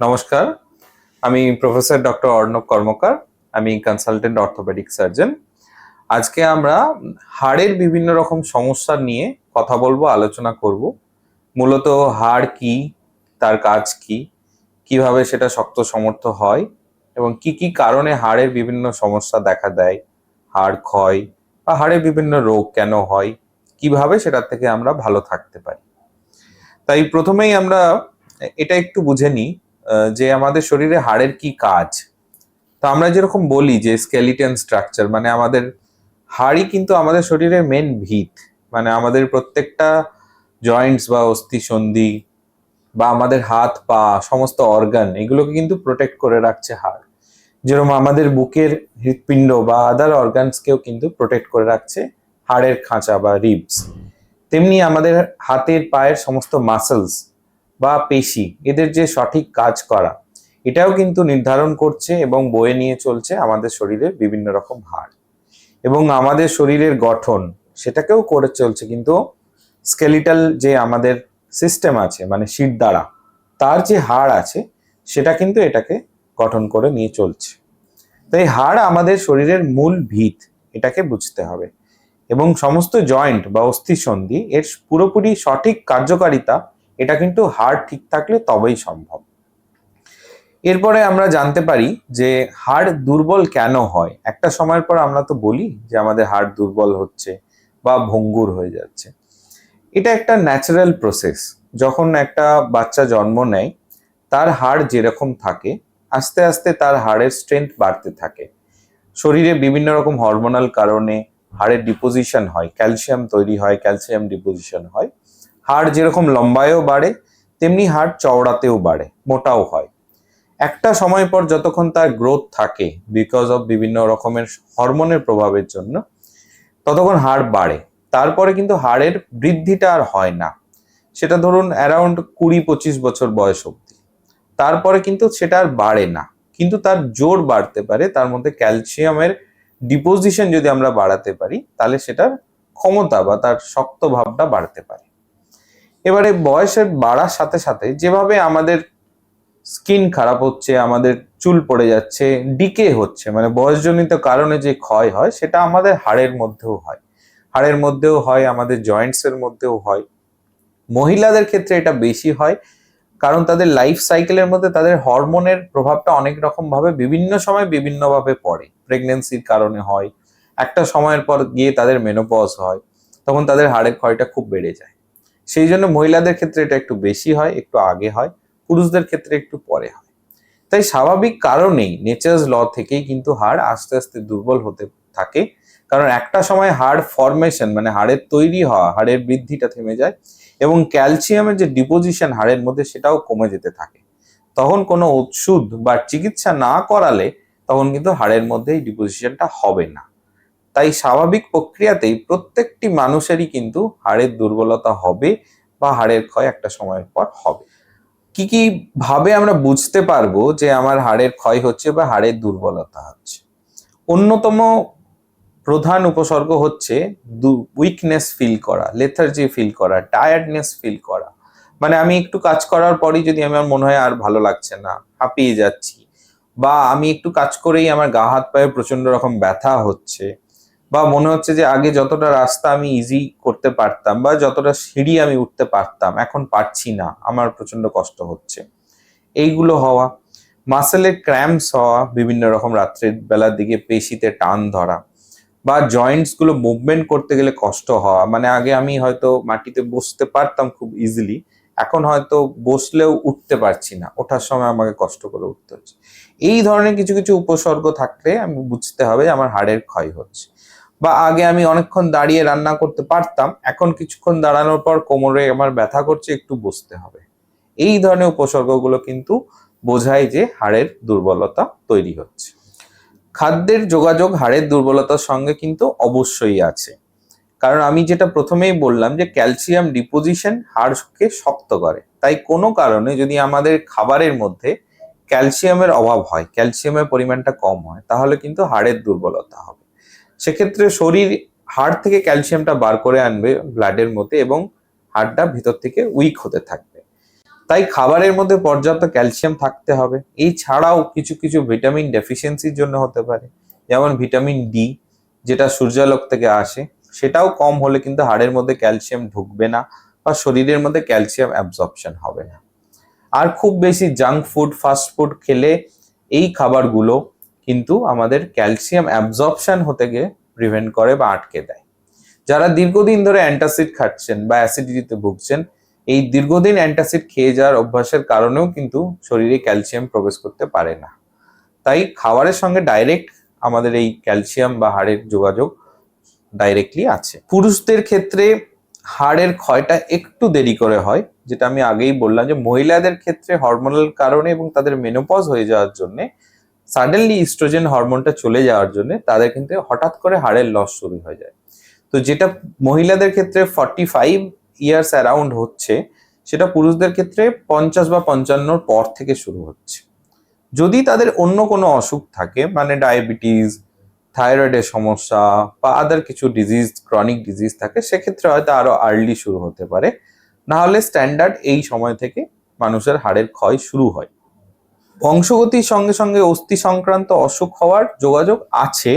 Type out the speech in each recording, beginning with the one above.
নমস্কার, আমি professor doctor Arnab কর্মকার, আমি কনসালটেন্ট অর্থোপেডিক সার্জন আজকে আমরা হাড়ের বিভিন্ন রকম সমস্যা নিয়ে কথা বলব, আলোচনা করব। মূলত হাড় কি, তার কাজ কি, কীভাবে সেটা শক্ত সমর্থ হয়, এবং কি কি কারণে হাড়ের বিভিন্ন সমস্যা দেখা দেয়, হাড় ক্ষয় বা হাড়ের বিভিন্ন রোগ কেন হয়, কীভাবে সেটার থেকে আমরা ভালো থাকতে পারি। তাই প্রথমেই আমরা এটা একটু বুঝে নিই যে আমাদের শরীরে হাড়ের কি কাজ। তো আমরা যেরকম বলি যে স্কেলিটন স্ট্রাকচার মানে আমাদের হাড়ই কিন্তু আমাদের শরীরের মেন ভিত। মানে আমাদের প্রত্যেকটা জয়েন্টস বা অস্থি সন্ধি বা আমাদের হাত, পা, সমস্ত অর্গান এগুলোকে কিন্তু প্রোটেক্ট করে রাখছে হাড়। যেরকম আমাদের বুকের হৃৎপিণ্ড বা আদার অর্গানসকেও কিন্তু প্রোটেক্ট করে রাখছে হাড়ের খাঁচা বা রিবস তেমনি আমাদের হাতের পায়ের সমস্ত মাসেলস বা পেশি, এদের যে সঠিক কাজ করা, এটাও কিন্তু নির্ধারণ করছে এবং বয়ে নিয়ে চলছে আমাদের শরীরের বিভিন্ন রকম হাড়। এবং আমাদের শরীরের গঠন, সেটাকেও করে চলছে কিন্তু স্কেলিটাল যে আমাদের সিস্টেম আছে মানে শির দ্বারা, তার যে হাড় আছে, সেটা কিন্তু এটাকে গঠন করে নিয়ে চলছে। তো এই হাড় আমাদের শরীরের মূল ভিত, এটাকে বুঝতে হবে। এবং সমস্ত জয়েন্ট বা অস্থিসন্ধি এর পুরোপুরি সঠিক কার্যকারিতা এটা কিন্তু হাড় ঠিক থাকলে তবেই সম্ভব। এরপরে আমরা জানতে পারি যে হাড় দুর্বল কেন হয়? একটা সময়ের পর আমরা তো বলি যে আমাদের হাড় দুর্বল হচ্ছে বা ভঙ্গুর হয়ে যাচ্ছে। এটা একটা ন্যাচারাল প্রসেস যখন একটা বাচ্চা জন্ম নেয়, তার হাড় যেরকম থাকে, আস্তে আস্তে তার হাড়ের স্ট্রেংথ বাড়তে থাকে। শরীরে বিভিন্ন রকম হরমোনাল কারণে হাড়ের ডিপোজিশন হয় ক্যালসিয়াম তৈরি হয় ক্যালসিয়াম ডিপোজিশন হয়। হাড় যেরকম লম্বায়ও বাড়ে, তেমনি হাড় চওড়াতেও বাড়ে, মোটাও হয়। একটা সময় পর যতক্ষণ তার গ্রোথ থাকে বিকজ অফ বিভিন্ন রকমের হরমোনের প্রভাবের জন্য, ততক্ষণ হাড় বাড়ে। তারপরে কিন্তু হাড়ের বৃদ্ধিটা আর হয় না। সেটা ধরুন অ্যারাউন্ড কুড়ি পঁচিশ বছর বয়স অবধি। তারপরে কিন্তু সেটা আর বাড়ে না। কিন্তু তার জোর বাড়তে পারে, তার মধ্যে ক্যালসিয়ামের ডিপোজিশন যদি আমরা বাড়াতে পারি, তাহলে সেটার ক্ষমতা বা তার শক্ত ভাবটা বাড়তে পারে। এবারে বয়সের বাড়ার সাথে সাথে যেভাবে আমাদের স্কিন খারাপ হচ্ছে, আমাদের চুল পড়ে যাচ্ছে, ডিকে হচ্ছে মানে বয়সজনিত কারণে যে ক্ষয় হয়, সেটা আমাদের হাড়ের মধ্যেও হয়। হাড়ের মধ্যেও হয়, আমাদের জয়েন্টস এর মধ্যেও হয়। মহিলাদের ক্ষেত্রে এটা বেশি হয়, কারণ তাদের লাইফ সাইকেলের মধ্যে তাদের হরমোনের প্রভাবটা অনেক রকম ভাবে বিভিন্ন সময় বিভিন্ন ভাবে পড়ে প্রেগনেন্সির কারণে হয়, একটা সময়ের পর গিয়ে তাদের মেনোপজ হয়, তখন তাদের হাড়ের ক্ষয়টা খুব বেড়ে যায়। সেই জন্য মহিলাদের ক্ষেত্রে এটা একটু বেশি হয়, একটু আগে হয়, পুরুষদের ক্ষেত্রে একটু পরে হয়। তাই স্বাভাবিক কারণেই নেচার্স ল থেকেই কিন্তু হাড় আস্তে আস্তে দুর্বল হতে থাকে। কারণ একটা সময় হাড় ফরমেশন মানে হাড়ের তৈরি হওয়া, হাড়ের বৃদ্ধিটা থেমে যায় এবং ক্যালসিয়ামের যে ডিপোজিশন হাড়ের মধ্যে সেটাও কমে যেতে থাকে। তখন কোনো ওষুধ বা চিকিৎসা না করালে তখন কিন্তু হাড়ের মধ্যে এই ডিপোজিশনটা হবে না। তাই স্বাভাবিক প্রক্রিয়াতেই প্রত্যেকটি মানুষেরই কিন্তু হাড়ের দুর্বলতা হবে বা হাড়ের ক্ষয় একটা সময়ের পর হবে। কি কি ভাবে আমরা বুঝতে পারব যে আমার হাড়ের ক্ষয় হচ্ছে বা হাড়ের দুর্বলতা হচ্ছে? অন্যতম প্রধান উপসর্গ হচ্ছে উইকনেস ফিল করা লেথার্জি ফিল করা টায়ার্ডনেস ফিল করা। মানে আমি একটু কাজ করার পরই যদি আমার মনে হয় আর ভালো লাগছে না, হাঁপিয়ে যাচ্ছি, বা আমি একটু কাজ করেই আমার গা হাত পায়ে প্রচণ্ড রকম ব্যথা হচ্ছে বা মনে হচ্ছে যে আগে যতটা রাস্তা আমি ইজি করতে পারতাম বা যতটা সিঁড়ি আমি উঠতে পারতাম, এখন পারছি না। আমার প্রচণ্ড কষ্ট হচ্ছে। এইগুলো হওয়া মাসেলের ক্র্যাম্পস হওয়া, বিভিন্ন রকম রাত্রের বেলার দিকে পেশিতে টান ধরা বা জয়েন্টসগুলো মুভমেন্ট করতে গেলে কষ্ট হওয়া। মানে আগে আমি হয়তো মাটিতে বসতে পারতাম খুব ইজিলি এখন হয়তো বসলেও উঠতে পারছি না। ওঠার সময় আমাকে কষ্ট করে উঠতে হচ্ছে। এই ধরনের কিছু কিছু উপসর্গ থাকলে আমি বুঝতে হবে যে আমার হাড়ের ক্ষয় হচ্ছে। বা আগে আমি অনেকক্ষণ দাঁড়িয়ে রান্না করতে পারতাম, এখন কিছুক্ষণ দাঁড়ানোর পর কোমরে আমার ব্যথা করছে, একটু বসতে হবে। এই ধরনের উপসর্গগুলো কিন্তু বোঝায় যে হাড়ের দুর্বলতা তৈরি হচ্ছে। খাদ্যের যোগাযোগ হাড়ের দুর্বলতার সঙ্গে কিন্তু অবশ্যই আছে। কারণ আমি যেটা প্রথমেই বললাম যে ক্যালসিয়াম ডিপোজিশন হাড়কে শক্ত করে। তাই কোনো কারণে যদি আমাদের খাবারের মধ্যে ক্যালসিয়ামের অভাব হয়, ক্যালসিয়ামের পরিমাণটা কম হয়, তাহলে কিন্তু হাড়ের দুর্বলতা হবে। সেক্ষেত্রে শরীর হাড় থেকে ক্যালসিয়ামটা বার করে আনবে ব্লাডের মধ্যে এবং হাড়টা ভিতর থেকে উইক হতে থাকবে। তাই খাবারের মধ্যে পর্যাপ্ত ক্যালসিয়াম থাকতে হবে। এই ছাড়াও কিছু কিছু ভিটামিন ডেফিসিয়েন্সির জন্য হতে পারে। যেমন ভিটামিন ডি, যেটা সূর্যালোক থেকে আসে, সেটাও কম হলে কিন্তু হাড়ের মধ্যে ক্যালসিয়াম ঢুকবে না বা শরীরের মধ্যে ক্যালসিয়াম অ্যাবজর্পশন হবে না। আর খুব বেশি জাঙ্ক ফুড, ফাস্ট ফুড খেলে এই খাবারগুলো কিন্তু আমাদের ক্যালসিয়াম অ্যাবজর্পশন হতে গিয়ে প্রিভেন্ট করে বা আটকে দেয়। যারা দীর্ঘদিন ধরে অ্যান্টাসিড খাচ্ছেন বা অ্যাসিডিটিতে ভুগছেন, এই দীর্ঘদিন অ্যান্টাসিড খেয়ে যাওয়ার অভ্যাসের কারণেও কিন্তু শরীরে ক্যালসিয়াম প্রবেশ করতে পারে না। তাই খাবারের সঙ্গে ডাইরেক্ট আমাদের এই ক্যালসিয়াম বা হাড়ের যোগাযোগ ডাইরেক্টলি আছে। পুরুষদের ক্ষেত্রে হাড়ের ক্ষয়টা একটু দেরি করে হয়, যেটা আমি আগেই বললাম যে মহিলাদের ক্ষেত্রে হরমোনাল কারণে এবং তাদের মেনোপজ হয়ে যাওয়ার জন্য সাডেনলি ইস্ট্রোজেন হরমোনটা চলে যাওয়ার জন্য তাদের কিন্তু হঠাৎ করে হাড়ের লস শুরু হয়ে যায়। তো যেটা মহিলাদের ক্ষেত্রে ফর্টি ফাইভ ইয়ার্স অ্যারাউন্ড হচ্ছে, সেটা পুরুষদের ক্ষেত্রে পঞ্চাশ বা পঞ্চান্নর পর থেকে শুরু হচ্ছে। যদি তাদের অন্য কোনো অসুখ থাকে মানে ডায়াবেটিস থাইরয়েডের সমস্যা বা আদার কিছু ডিজিজ ক্রনিক ডিজিজ থাকে, সেক্ষেত্রে হয়তো আরও আর্লি শুরু হতে পারে। না হলে স্ট্যান্ডার্ড এই সময় থেকে মানুষের হাড়ের ক্ষয় শুরু হয়। বংশগতির সঙ্গে সঙ্গে অস্থি সংক্রান্ত অসুখ হওয়ার যোগাযোগ আছে।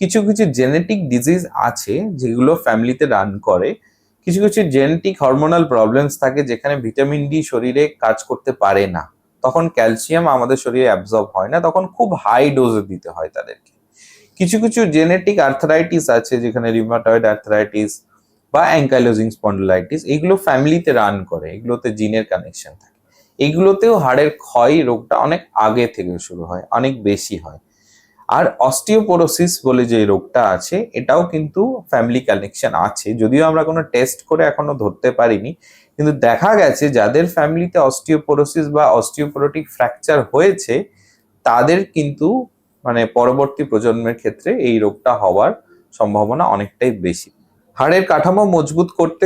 কিছু কিছু জেনেটিক ডিজিজ আছে যেগুলো ফ্যামিলিতে রান করে। কিছু কিছু জেনেটিক হরমোনাল প্রবলেমস থাকে যেখানে ভিটামিন ডি শরীরে কাজ করতে পারে না। তখন ক্যালসিয়াম আমাদের শরীরে অ্যাবজর্ব হয় না, তখন খুব হাই ডোজে দিতে হয় তাদেরকে। কিছু কিছু জেনেটিক আর্থারাইটিস আছে যেখানে রিমাটয়েড আর্থারাইটিস বা অ্যাঙ্কাইলোজিং স্পন্ডোলাইটিস এগুলো ফ্যামিলিতে রান করে, এগুলোতে জিনের কানেকশন থাকে। এগুলোতেও হাড়ের ক্ষয় রোগটা অনেক আগে থেকে শুরু হয়, অনেক বেশি হয়। আর অস্টিওপোরোসিস বলে যে রোগটা আছে, এটাও কিন্তু ফ্যামিলি কানেকশন আছে। যদিও আমরা কোনো টেস্ট করে এখনও ধরতে পারিনি, কিন্তু দেখা গেছে যাদের ফ্যামিলিতে অস্টিওপোরোসিস বা অস্টিওপোরোটিক ফ্র্যাকচার হয়েছে, তাদের কিন্তু মানে পরবর্তী প্রজন্মের ক্ষেত্রে এই রোগটা হওয়ার সম্ভাবনা অনেকটাই বেশি। হাড়ের কাঠামো মজবুত করতে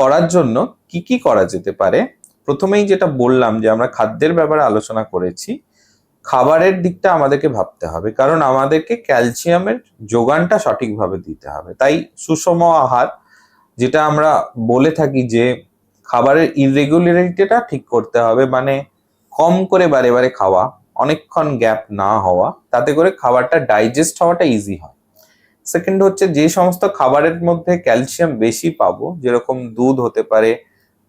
করার জন্য কি কি করা যেতে পারে? প্রথমেই যেটা বললাম যে আমরা খাদ্যের ব্যাপারে আলোচনা করেছি, খাবারের দিকটা আমাদেরকে ভাবতে হবে। কারণ আমাদেরকে ক্যালসিয়ামের যোগানটা সঠিকভাবে দিতে হবে। তাই সুষম আহার, যেটা আমরা বলে থাকি যে খাবারের ইরেগুলারিটিটা ঠিক করতে হবে মানে কম করে বারে বারে খাওয়া, অনেকক্ষণ গ্যাপ না হওয়া, তাতে করে খাবারটা ডাইজেস্ট হওয়াটা ইজি হয়। সেকেন্ড হচ্ছে যে সমস্ত খাবারের মধ্যে ক্যালসিয়াম বেশি পাবো, যেরকম দুধ হতে পারে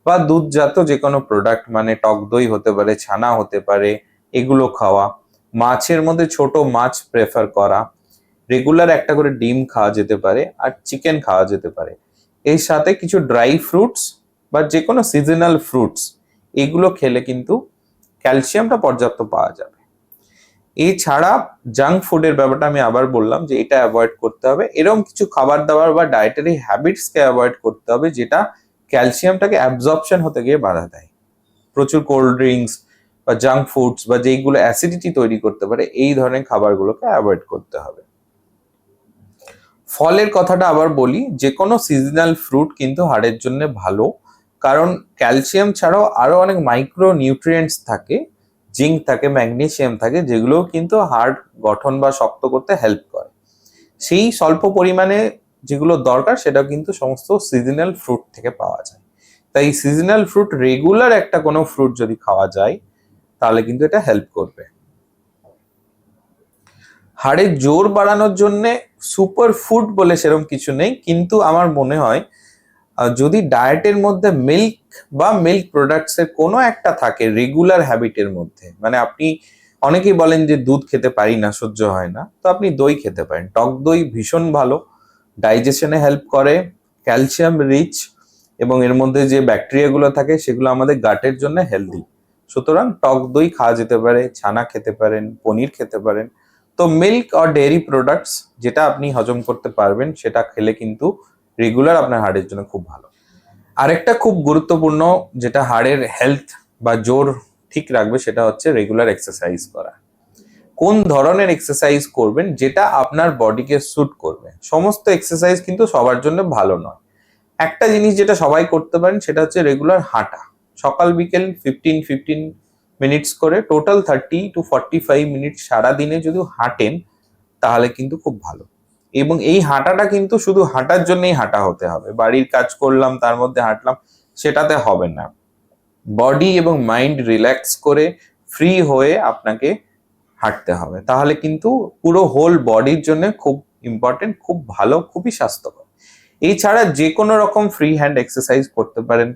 বা দুধজাত যে কোনো প্রোডাক্ট মানে টক দই হতে পারে, ছানা হতে পারে, এগুলো খাওয়া। মাছের মধ্যে ছোট মাছ প্রেফার করা। রেগুলার একটা করে ডিম খাওয়া যেতে পারে আর চিকেন খাওয়া যেতে পারে। এর সাথে কিছু ড্রাই ফ্রুটস বা যে কোনো সিজনাল ফ্রুটস এগুলো খেলে কিন্তু ক্যালসিয়ামটা পর্যাপ্ত পাওয়া যাবে। এছাড়া জাঙ্ক ফুডের ব্যাপারটা আমি আবার বললাম যে এটা অ্যাভয়েড করতে হবে। এরকম কিছু খাবার দাবার বা ডায়েটারি হ্যাবিটসকে অ্যাভয়েড করতে হবে যেটা ক্যালসিয়ামটাকে অ্যাবজর্পশন হতে গিয়ে বাধা দেয়। প্রচুর কোল্ড ড্রিঙ্কস বা জাঙ্ক ফুডস বা যেইগুলো অ্যাসিডিটি তৈরি করতে পারে, এই ধরনের খাবারগুলোকে অ্যাভয়েড করতে হবে। ফলের কথাটা আবার বলি যে কোনো সিজনাল ফ্রুট কিন্তু হাড়ের জন্য ভালো, কারণ ক্যালসিয়াম ছাড়াও আরও অনেক মাইক্রো নিউট্রিয়েন্টস থাকে, জিঙ্ক থাকে, ম্যাগনেসিয়াম থাকে যেগুলো কিন্তু হাড় গঠন বা শক্ত করতে হেল্প করে। সেই স্বল্প পরিমাণে যেগুলো দরকার সেটা কিন্তু সমস্ত সিজনাল ফ্রুট থেকে পাওয়া যায়। তাই সিজনাল ফ্রুট রেগুলার একটা কোনো ফ্রুট যদি খাওয়া যায়, তাহলে কিন্তু এটা হেল্প করবে। হাড়ের জোর বাড়ানোর জন্য সুপার ফুড বলে সেরকম কিছু নেই, কিন্তু আমার মনে হয় যদি ডায়েটের মধ্যে মিল্ক বা মিল্ক প্রোডাক্টস এর কোনো একটা থাকে রেগুলার হ্যাবিটের মধ্যে মানে আপনি অনেকেই বলেন যে দুধ খেতে পারি না, সহ্য হয় না, তো আপনি দই খেতে পারেন। টক দই ভীষণ ভালো ডাইজেশনে হেল্প করে, ক্যালসিয়াম রিচ, এবং এর মধ্যে যে ব্যাকটেরিয়াগুলো থাকে সেগুলো আমাদের গাটের জন্য হেলদি। সুতরাং টক দই খাওয়া যেতে পারে, ছানা খেতে পারেন, পনির খেতে পারেন। তো মিল্ক আর ডেয়ারি প্রোডাক্টস যেটা আপনি হজম করতে পারবেন, সেটা খেলে কিন্তু রেগুলার আপনার হাড়ের জন্য খুব ভালো। আরেকটা খুব গুরুত্বপূর্ণ যেটা হাড়ের হেলথ বা জোর ঠিক রাখবে সেটা হচ্ছে রেগুলার এক্সারসাইজ করা। কোন ধরনের এক্সারসাইজ করবেন যেটা আপনার বডিকে স্যুট করবে। সমস্ত এক্সারসাইজ কিন্তু সবার জন্য ভালো নয়। একটা জিনিস যেটা সবাই করতে পারেন সেটা হচ্ছে রেগুলার হাঁটা। সকাল, বিকেল ফিফটিন ফিফটিন মিনিটস করে total thirty to forty five minute সারাদিনে যদি হাঁটেন, তাহলে কিন্তু খুব ভালো। এবং এই হাঁটাটা কিন্তু শুধু হাঁটার জন্যই হাঁটা হতে হবে। বাড়ির কাজ করলাম, তার মধ্যে হাঁটলাম, সেটাতে হবে না। বডি এবং মাইন্ড রিল্যাক্স করে ফ্রি হয়ে আপনাকে হাঁটতে হবে। তাহলে কিন্তু পুরো হোল বডির জন্য খুব ইম্পর্টেন্ট খুব ভালো, খুবই স্বাস্থ্যকর। এছাড়া যে কোনো রকম ফ্রি হ্যান্ড এক্সারসাইজ করতে পারেন।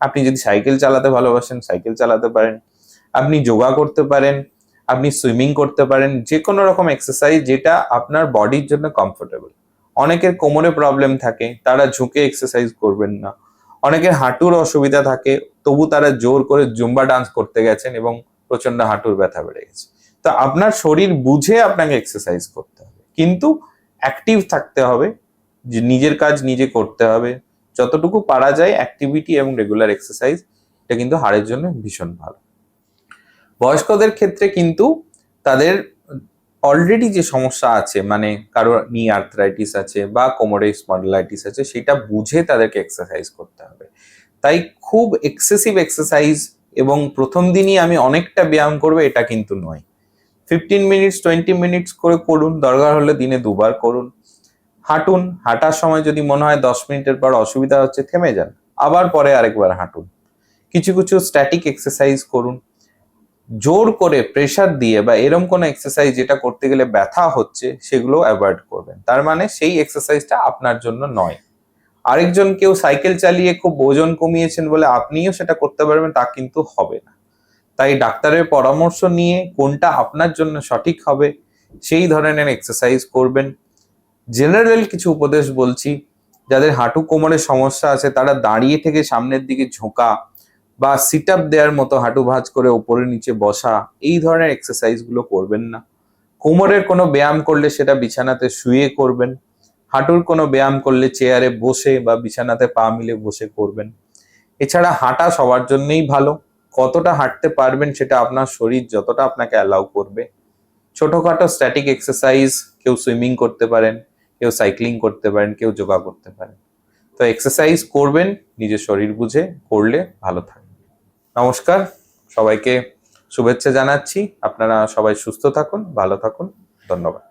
আপনি যদি সাইকেল চালাতে ভালোবাসেন সাইকেল চালাতে পারেন। আপনি যোগা করতে পারেন, আপনি সুইমিং করতে পারেন যে কোনো রকম এক্সারসাইজ যেটা আপনার বডির জন্য কমফোর্টেবল অনেকের কোমরে প্রবলেম থাকে, তারা ঝুঁকে এক্সারসাইজ করবেন না। অনেকের হাঁটুর অসুবিধা থাকে, তবু তারা জোর করে জুম্বা ডান্স করতে গেছেন এবং প্রচণ্ড হাঁটুর ব্যথা বেড়ে গেছে। তো আপনার শরীর বুঝে আপনাকে এক্সারসাইজ করতে হবে। কিন্তু অ্যাক্টিভ থাকতে হবে, যে নিজের কাজ নিজে করতে হবে। যতটুকু পারা যায় অ্যাক্টিভিটি এবং রেগুলার এক্সারসাইজ এটা কিন্তু হাড়ের জন্য ভীষণ ভালো। বয়স্কদের ক্ষেত্রে কিন্তু তাদের অলরেডি যে সমস্যা আছে মানে কারও নি আর্থরাইটিস আছে বা কোমরে স্পন্ডলাইটিস আছে, সেটা বুঝে তাদেরকে এক্সারসাইজ করতে হবে। তাই খুব এক্সেসিভ এক্সারসাইজ এবং প্রথম দিনই আমি অনেকটা ব্যায়াম করব, এটা কিন্তু নয়। ফিফটিন মিনিটস টোয়েন্টি মিনিটস করে করুন, দরকার হলে দিনে দুবার করুন। হাঁটুন, হাঁটার সময় যদি মনে হয় দশ মিনিটের পর অসুবিধা হচ্ছে, থেমে যান। আবার পরে আরেকবার হাঁটুন। কিছু কিছু স্ট্যাটিক এক্সারসাইজ করুন। জোর করে প্রেশার দিয়ে বা এরম কোনো এক্সারসাইজ যেটা করতে গেলে ব্যথা হচ্ছে, সেগুলো অ্যাভয়েড করবেন। তার মানে সেই এক্সারসাইজটা আপনার জন্য নয়। আরেকজন কেউ সাইকেল চালিয়ে খুব ওজন কমিয়েছেন বলে আপনিও সেটা করতে পারবেন, তা কিন্তু হবে না। তাই ডাক্তারের পরামর্শ নিয়ে কোনটা আপনার জন্য সঠিক হবে, সেই ধরনের এক্সারসাইজ করবেন। জেনারেল কিছু উপদেশ বলছি, যাদের হাঁটু কোমরের সমস্যা আছে, তারা দাঁড়িয়ে থেকে সামনের দিকে ঝোঁকা বা সিট আপ দেওয়ার মতো হাঁটু ভাঁজ করে উপরে নিচে বসা, এই ধরনের এক্সারসাইজগুলো করবেন না। কোমরের কোনো ব্যায়াম করলে সেটা বিছানাতে শুয়ে করবেন, হাঁটুর কোনো ব্যায়াম করলে চেয়ারে বসে বা বিছানাতে পা মিলে বসে করবেন। এছাড়া হাঁটা সবার জন্যই ভালো। কতটা হাঁটতে পারবেন সেটা আপনার শরীর যতটা আপনাকে অ্যালাউ করবে। ছোটখাটো স্ট্যাটিক এক্সারসাইজ কেউ সুইমিং করতে পারেন, কেউ সাইক্লিং করতে পারেন, কেউ যোগা করতে পারেন। তো এক্সারসাইজ করবেন, নিজের শরীর বুঝে করলে ভালো থাকবে। নমস্কার, সবাইকে শুভেচ্ছা জানাচ্ছি। আপনারা সবাই সুস্থ থাকুন, ভালো থাকুন। ধন্যবাদ।